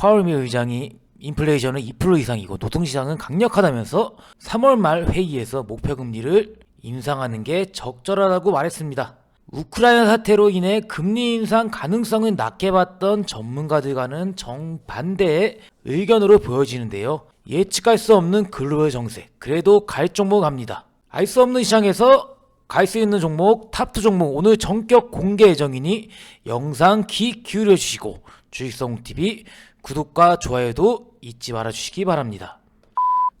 파월미 의장이 인플레이션은 2% 이상이고 노동시장은 강력하다면서 3월 말 회의에서 목표 금리를 인상하는 게 적절하다고 말했습니다. 우크라이나 사태로 인해 금리 인상 가능성을 낮게 봤던 전문가들과는 정반대의 의견으로 보여지는데요. 예측할 수 없는 글로벌 정세. 그래도 갈 종목 갑니다. 알 수 없는 시장에서 갈 수 있는 종목, 탑2 종목 오늘 전격 공개 예정이니 영상 귀 기울여 주시고 주식성TV 구독과 좋아요도 잊지 말아 주시기 바랍니다.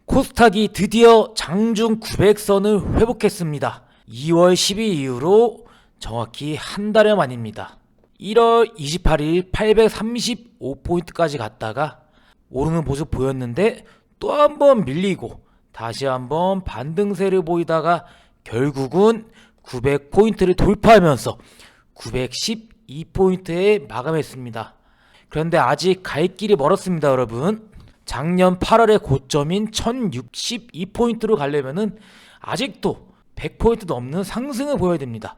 코스닥이 드디어 장중 900선을 회복했습니다. 2월 10일 이후로 정확히 한 달여 만입니다. 1월 28일 835포인트까지 갔다가 오르는 모습 보였는데 또 한 번 밀리고 다시 한번 반등세를 보이다가 결국은 900포인트를 돌파하면서 912포인트에 마감했습니다. 그런데 아직 갈 길이 멀었습니다, 여러분. 작년 8월의 고점인 1062포인트로 가려면은 아직도 100포인트 넘는 상승을 보여야 됩니다.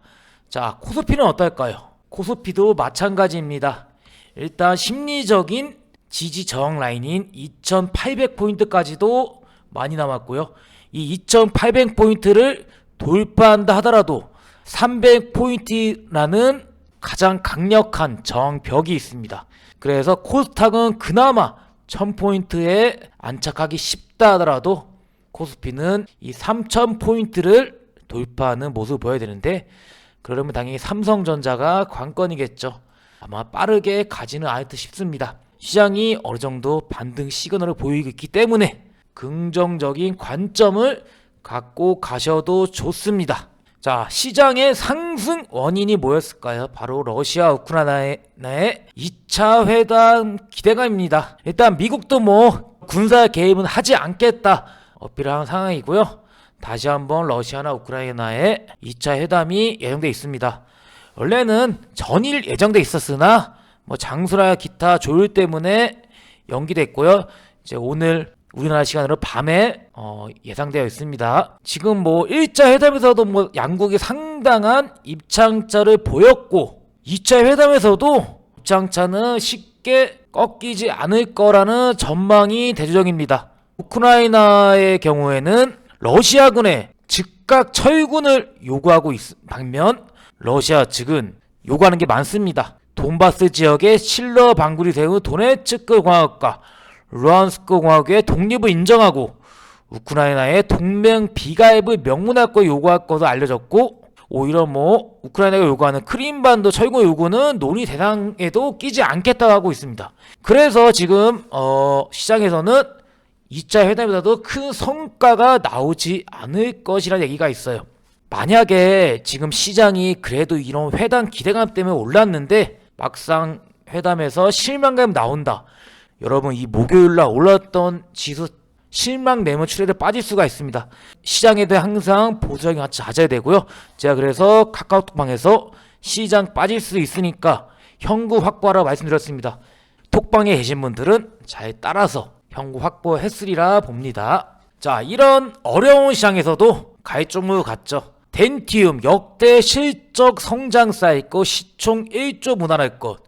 자, 코스피는 어떨까요? 코스피도 마찬가지입니다. 일단 심리적인 지지 저항 라인인 2800포인트까지도 많이 남았고요. 이 2800포인트를 돌파한다 하더라도 300포인트라는 가장 강력한 저항벽이 있습니다. 그래서 코스닥은 그나마 1000포인트에 안착하기 쉽다 하더라도 코스피는 이 3000포인트를 돌파하는 모습을 보여야 되는데 그러면 당연히 삼성전자가 관건이겠죠. 아마 빠르게 가지는 않을 듯 싶습니다. 시장이 어느 정도 반등 시그널을 보이고 있기 때문에 긍정적인 관점을 갖고 가셔도 좋습니다. 자, 시장의 상승 원인이 뭐였을까요? 바로 러시아 우크라이나의 2차 회담 기대감입니다. 일단 미국도 뭐 군사 개입은 하지 않겠다 어필하는 상황이고요. 다시 한번 러시아나 우크라이나의 2차 회담이 예정돼 있습니다. 원래는 전일 예정돼 있었으나 뭐 장소나 기타 조율 때문에 연기됐고요. 이제 오늘 우리나라 시간으로 밤에 어, 예상되어 있습니다. 지금 뭐 1차 회담에서도 뭐 양국이 상당한 입장차를 보였고 2차 회담에서도 입장차는 쉽게 꺾이지 않을 거라는 전망이 대조적입니다. 우크라이나의 경우에는 러시아군의 즉각 철군을 요구하고 있 반면 러시아 측은 요구하는 게 많습니다. 돈바스 지역에 실러 방굴이 세운 도네츠크 광역과 루안스크 공화국의 독립을 인정하고 우크라이나의 동맹 비가입을 명문할 거 요구할 것도 알려졌고 오히려 뭐 우크라이나가 요구하는 크림반도 철거 요구는 논의 대상에도 끼지 않겠다고 하고 있습니다. 그래서 지금 어 시장에서는 2차 회담에서도 큰 성과가 나오지 않을 것이라는 얘기가 있어요. 만약에 지금 시장이 그래도 이런 회담 기대감 때문에 올랐는데 막상 회담에서 실망감 나온다. 여러분 이 목요일 날 올랐던 지수 실망 내면 출혈에 빠질 수가 있습니다. 시장에 대해 항상 보수적인 같이 자제야 되고요. 제가 그래서 카카오톡방에서 시장 빠질 수 있으니까 현구 확보하라 말씀드렸습니다. 톡방에 계신 분들은 잘 따라서 현구 확보했으리라 봅니다. 자, 이런 어려운 시장에서도 갈종무 같죠. 덴티움 역대 실적 성장 사이고 시총 1조 무난할 것.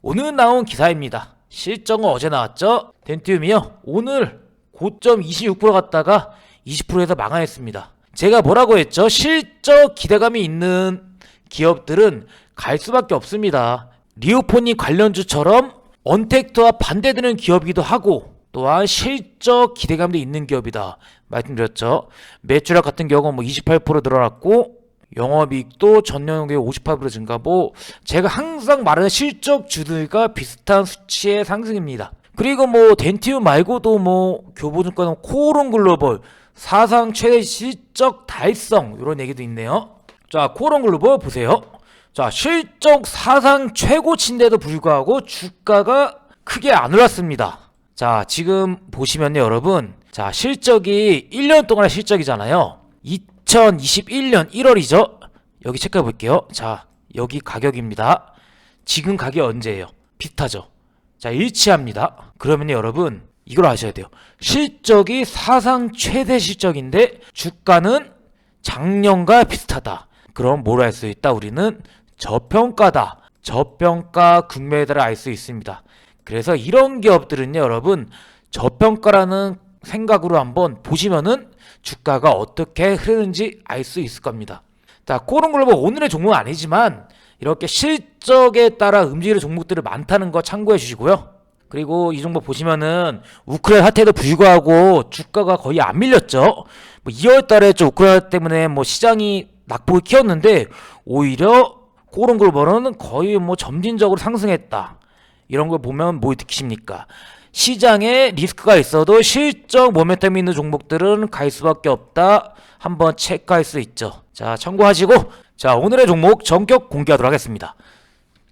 오늘 나온 기사입니다. 실적은 어제 나왔죠. 덴티움이요. 오늘 고점 26% 갔다가 20%에서 망하였습니다. 제가 뭐라고 했죠? 실적 기대감이 있는 기업들은 갈 수밖에 없습니다. 리오포니 관련주처럼 언택트와 반대되는 기업이기도 하고 또한 실적 기대감도 있는 기업이다. 말씀드렸죠. 매출액 같은 경우는 뭐28% 늘어났고 영업이익도 전년에 58% 증가. 뭐 제가 항상 말하는 실적 주들과 비슷한 수치의 상승입니다. 그리고 뭐 덴티움 말고도 뭐 교보증권 코오롱 글로벌 사상 최대 실적 달성 이런 얘기도 있네요. 자 코오롱 글로벌 보세요. 자 실적 사상 최고치인데도 불구하고 주가가 크게 안 올랐습니다. 자 지금 보시면요 여러분 자 실적이 1년 동안의 실적이잖아요. 2021년 1월이죠. 여기 체크해 볼게요. 자, 여기 가격입니다. 지금 가격이 언제예요? 비슷하죠? 자, 일치합니다. 그러면 여러분, 이걸 아셔야 돼요. 실적이 사상 최대 실적인데 주가는 작년과 비슷하다. 그럼 뭘 알 수 있다? 우리는 저평가다. 저평가 국매들을 알 수 있습니다. 그래서 이런 기업들은요, 여러분 저평가라는 생각으로 한번 보시면은 주가가 어떻게 흐르는지 알 수 있을 겁니다. 자, 코론글로벌 오늘의 종목은 아니지만 이렇게 실적에 따라 움직이는 종목들이 많다는 거 참고해 주시고요. 그리고 이 종목 보시면은 우크라이나 사태에도 불구하고 주가가 거의 안 밀렸죠. 뭐 2월 달에 좀 우크라이나 때문에 뭐 시장이 낙폭을 키웠는데 오히려 코론글로벌은 거의 뭐 점진적으로 상승했다. 이런 걸 보면 뭐 느끼십니까? 시장에 리스크가 있어도 실적 모멘텀이 있는 종목들은 갈 수밖에 없다. 한번 체크할 수 있죠. 자, 참고하시고 자, 오늘의 종목 전격 공개하도록 하겠습니다.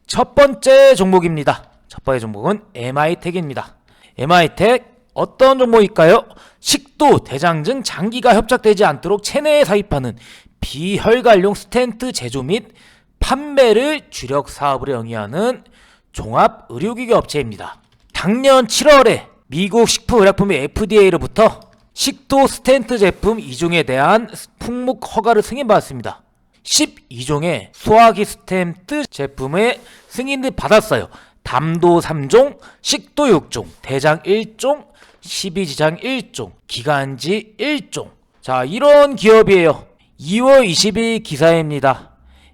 첫 번째 종목입니다. 첫 번째 종목은 MI텍입니다. MI텍 어떤 종목일까요? 식도, 대장증, 장기가 협착되지 않도록 체내에 삽입하는 비혈관용 스텐트 제조 및 판매를 주력 사업으로 영위하는 종합 의료기기 업체입니다. 작년 7월에 미국 식품의약품의 FDA로부터 식도 스텐트 제품 2종에 대한 품목 허가를 승인받았습니다. 12종의 소화기 스텐트 제품의 승인을 받았어요. 담도 3종, 식도 6종, 대장 1종, 12지장 1종, 기관지 1종. 자, 이런 기업이에요. 2월 20일 기사입니다.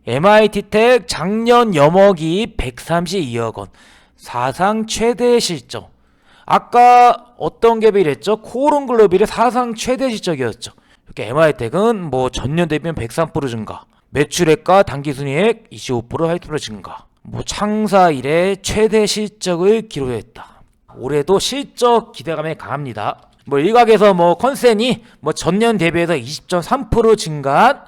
MIT텍 작년 염억이 132억 원, 사상 최대 실적. 아까 어떤 갭이 이랬죠? 코오론 글로벌이 사상 최대 실적이었죠. 이렇게 MI텍은 뭐 전년 대비면 103% 증가, 매출액과 당기순이익 25% 8% 증가. 뭐 창사 이래 최대 실적을 기록했다. 올해도 실적 기대감이 강합니다. 뭐 일각에서 뭐 컨센이 뭐 전년 대비해서 20.3% 증가한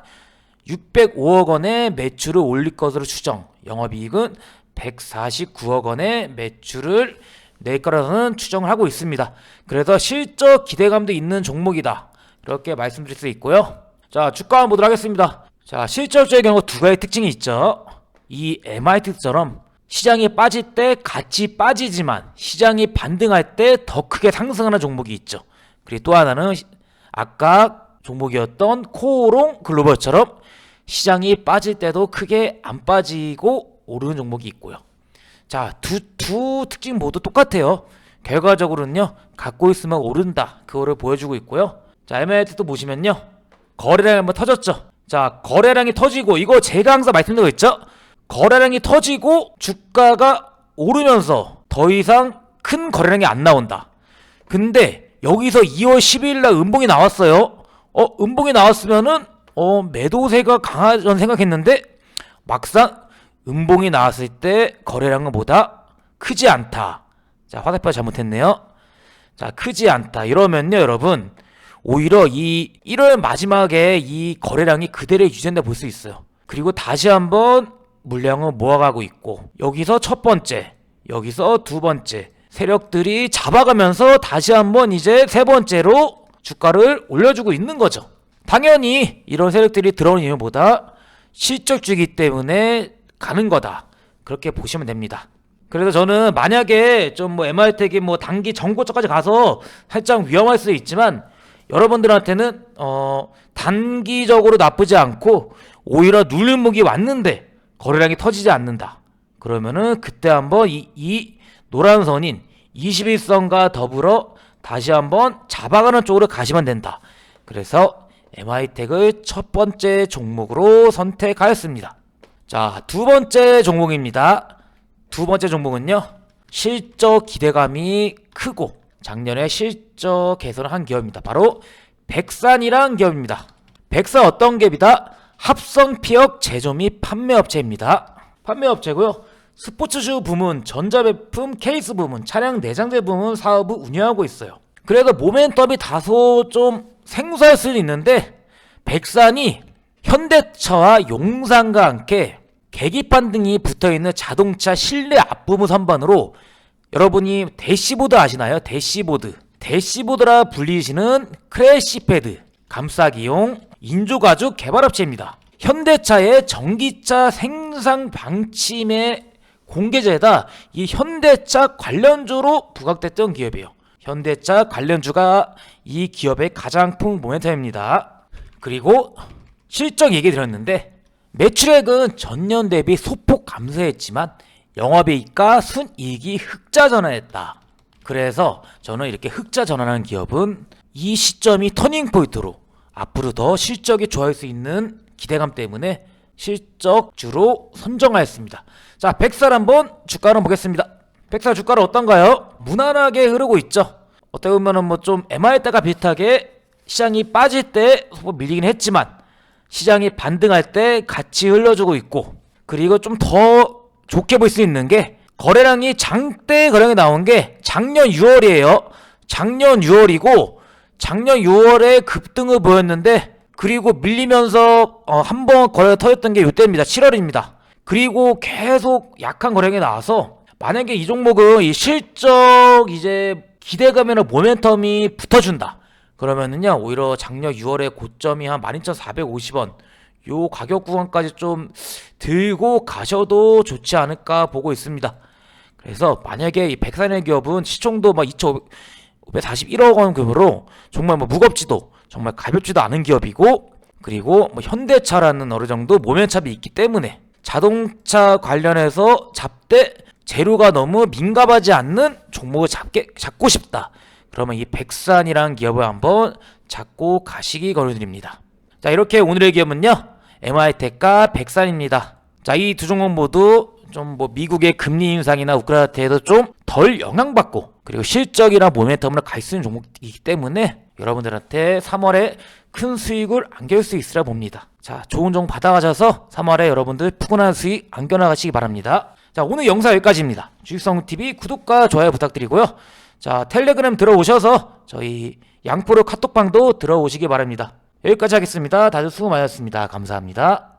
605억 원의 매출을 올릴 것으로 추정. 영업이익은 149억 원의 매출을 낼 거라서는 추정을 하고 있습니다. 그래서 실적 기대감도 있는 종목이다. 이렇게 말씀드릴 수 있고요. 자, 주가 한번 보도록 하겠습니다. 자, 실적적인 경우 두 가지 특징이 있죠. 이 MIT처럼 시장이 빠질 때 같이 빠지지만 시장이 반등할 때 더 크게 상승하는 종목이 있죠. 그리고 또 하나는 아까 종목이었던 코오롱 글로벌처럼 시장이 빠질 때도 크게 안 빠지고 오르는 종목이 있고요. 자, 두, 두 특징 모두 똑같아요. 결과적으로는요, 갖고 있으면 오른다. 그거를 보여주고 있고요. 자, MIT도 보시면요. 거래량이 한번 터졌죠. 자, 거래량이 터지고, 이거 제가 항상 말씀드리고 있죠? 거래량이 터지고, 주가가 오르면서 더 이상 큰 거래량이 안 나온다. 근데, 여기서 2월 10일 날 음봉이 나왔어요. 어, 음봉이 나왔으면은, 어, 매도세가 강하전 생각했는데, 막상 음봉이 나왔을 때 거래량은 보다 크지 않다. 자, 화살표 잘못했네요. 자, 크지 않다. 이러면요, 여러분. 오히려 이 1월 마지막에 이 거래량이 그대로 유지된다 볼 수 있어요. 그리고 다시 한번 물량은 모아가고 있고, 여기서 첫 번째, 여기서 두 번째, 세력들이 잡아가면서 다시 한번 이제 세 번째로 주가를 올려주고 있는 거죠. 당연히 이런 세력들이 들어오는 이유보다 실적주기 때문에 가는 거다. 그렇게 보시면 됩니다. 그래서 저는 만약에 좀 뭐 MR텍이 뭐 단기 정고점까지 가서 살짝 위험할 수 있지만 여러분들한테는 어 단기적으로 나쁘지 않고 오히려 눌림목이 왔는데 거래량이 터지지 않는다. 그러면은 그때 한번 이, 이 노란 선인 21선과 더불어 다시 한번 잡아가는 쪽으로 가시면 된다. 그래서 MI텍을 첫 번째 종목으로 선택하였습니다. 자, 두 번째 종목입니다. 두 번째 종목은요. 실적 기대감이 크고 작년에 실적 개선을 한 기업입니다. 바로 백산이란 기업입니다. 백산 어떤 기업이다? 합성 피혁 제조 및 판매 업체입니다. 판매 업체고요. 스포츠슈 부문, 전자제품 케이스 부문, 차량 내장재 부문 사업을 운영하고 있어요. 그래서 모멘텀이 다소 좀 생소할 수는 있는데 백산이 현대차와 용산과 함께 계기판 등이 붙어있는 자동차 실내 앞부분 선반으로 여러분이 대시보드 아시나요? 대시보드. 대시보드라 불리시는 크래시패드, 감싸기용 인조가죽 개발업체입니다. 현대차의 전기차 생산 방침의 공개제다 이 현대차 관련주로 부각됐던 기업이에요. 현대차 관련주가 이 기업의 가장 큰 모멘텀입니다. 그리고 실적 얘기 드렸는데 매출액은 전년 대비 소폭 감소했지만 영업이익과 순이익이 흑자 전환했다. 그래서 저는 이렇게 흑자 전환한 기업은 이 시점이 터닝 포인트로 앞으로 더 실적이 좋아질 수 있는 기대감 때문에 실적주로 선정하였습니다. 자, 백살 한번 주가를 보겠습니다. 백살 주가는 어떤가요? 무난하게 흐르고 있죠. 어떻게 보면은 뭐 좀 MR 때가 비슷하게 시장이 빠질 때 소폭 밀리긴 했지만 시장이 반등할 때 같이 흘려주고 있고 그리고 좀 더 좋게 볼 수 있는 게 거래량이 장대 거래량이 나온 게 작년 6월이에요. 작년 6월이고 작년 6월에 급등을 보였는데 그리고 밀리면서 어, 한번 거래가 터졌던 게 이때입니다. 7월입니다. 그리고 계속 약한 거래량이 나와서 만약에 이 종목은 이 실적 이제 기대감이나 모멘텀이 붙어준다. 그러면은요 오히려 작년 6월에 고점이 한 12,450원 요 가격 구간까지 좀 들고 가셔도 좋지 않을까 보고 있습니다. 그래서 만약에 이 백산의 기업은 시총도 막 2,541억 원 규모로 정말 뭐 무겁지도 정말 가볍지도 않은 기업이고 그리고 뭐 현대차라는 어느 정도 모면차이 있기 때문에 자동차 관련해서 잡되 재료가 너무 민감하지 않는 종목을 잡게 잡고 싶다. 그러면 이 백산이라는 기업을 한번 잡고 가시기 권유드립니다. 자 이렇게 오늘의 기업은요 MI텍과 백산입니다. 자 이 두 종목 모두 좀 뭐 미국의 금리 인상이나 우크라이나 대해서 좀 덜 영향받고 그리고 실적이나 모멘텀으로 갈 수 있는 종목이기 때문에 여러분들한테 3월에 큰 수익을 안길 수 있으라 봅니다. 자 좋은 종목 받아가셔서 3월에 여러분들 푸근한 수익 안겨나가시기 바랍니다. 자 오늘 영상 여기까지입니다. 주식성TV 구독과 좋아요 부탁드리고요. 자 텔레그램 들어오셔서 저희 양프로 카톡방도 들어오시기 바랍니다. 여기까지 하겠습니다. 다들 수고 많으셨습니다. 감사합니다.